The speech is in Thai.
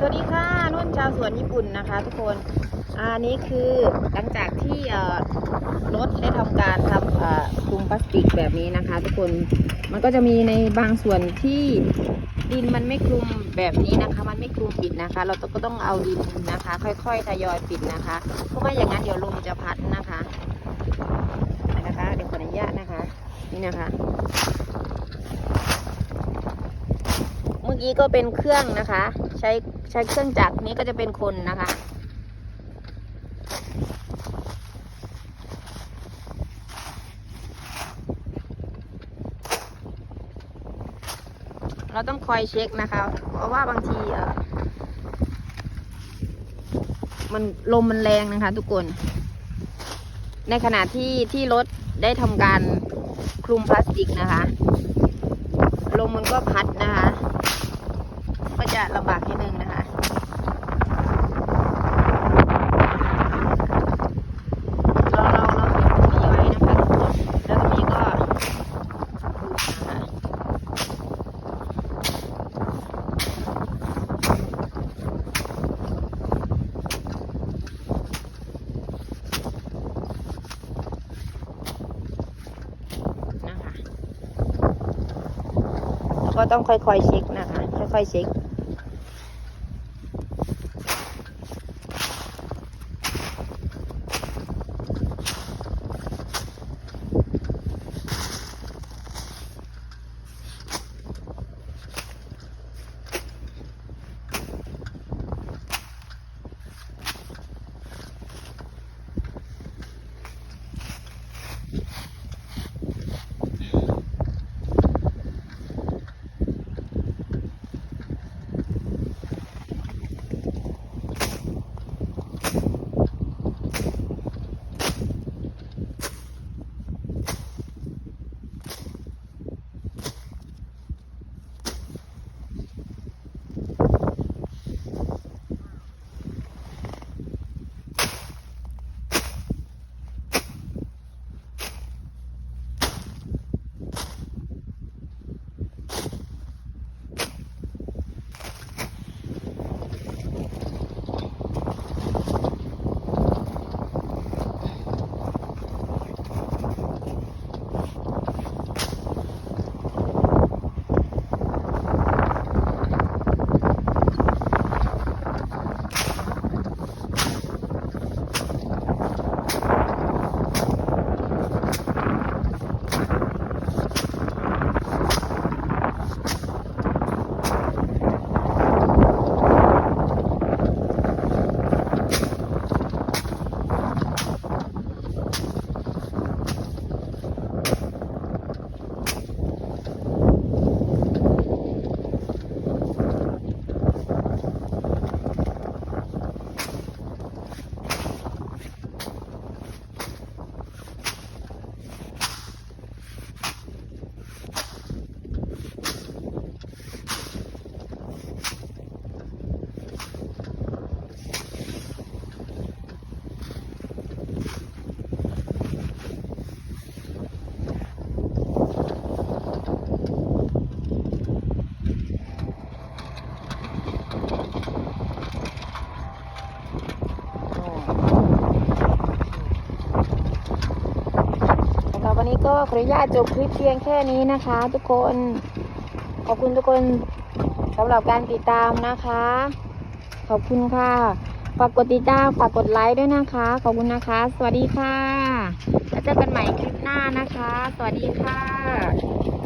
สวัสดีค่ะนุ่นชาวสวนญี่ปุ่นนะคะ ทุกคนอันนี้คือหลังจากที่รถได้ทำการทำคลุมพลาสติกแบบนี้นะคะ ทุกคนมันก็จะมีในบางส่วนที่ดินมันไม่คลุมแบบนี้นะคะ มันไม่คลุมปิดนะคะ เราก็ต้องเอาดินนะคะ ค่อยๆทยอยปิดนะคะ เพราะว่าอย่างนั้นเดี๋ยวลมจะพัดนะคะนะคะเดี๋ยวขออนุญาตนะคะ นี่นะคะ เมื่อกี้ก็เป็นเครื่องนะคะ ใช้ ใช้เครื่องจักรนี้ก็จะเป็นคนนะคะ เราต้องคอยเช็คนะคะ เพราะว่าบางทีเออมันลมมันแรงนะคะ ทุกคน ในขณะที่ที่รถได้ทำการคลุมพลาสติกนะคะ ลมมันก็พัดนะคะ ก็จะลำบากนิดนึงนะคะ เราเราเราเก็บตรงนี้ไว้นะคะทุกคนแล้วตรงนี้ก็ดูนะคะนะคะแล้ว ก็ต้องค่อยๆเช็คนะคะ ค่อยๆเช็ค ก็ขออนุญาตจบคลิปเพียงแค่นี้นะคะ ทุกคน ขอบคุณทุกคนสำหรับการติดตามนะคะ ขอบคุณค่ะ ฝากกดติดตาม ฝากกดไลค์ด้วยนะคะ ขอบคุณนะคะ สวัสดีค่ะ แล้วเจอกันใหม่คลิปหน้านะคะ สวัสดีค่ะ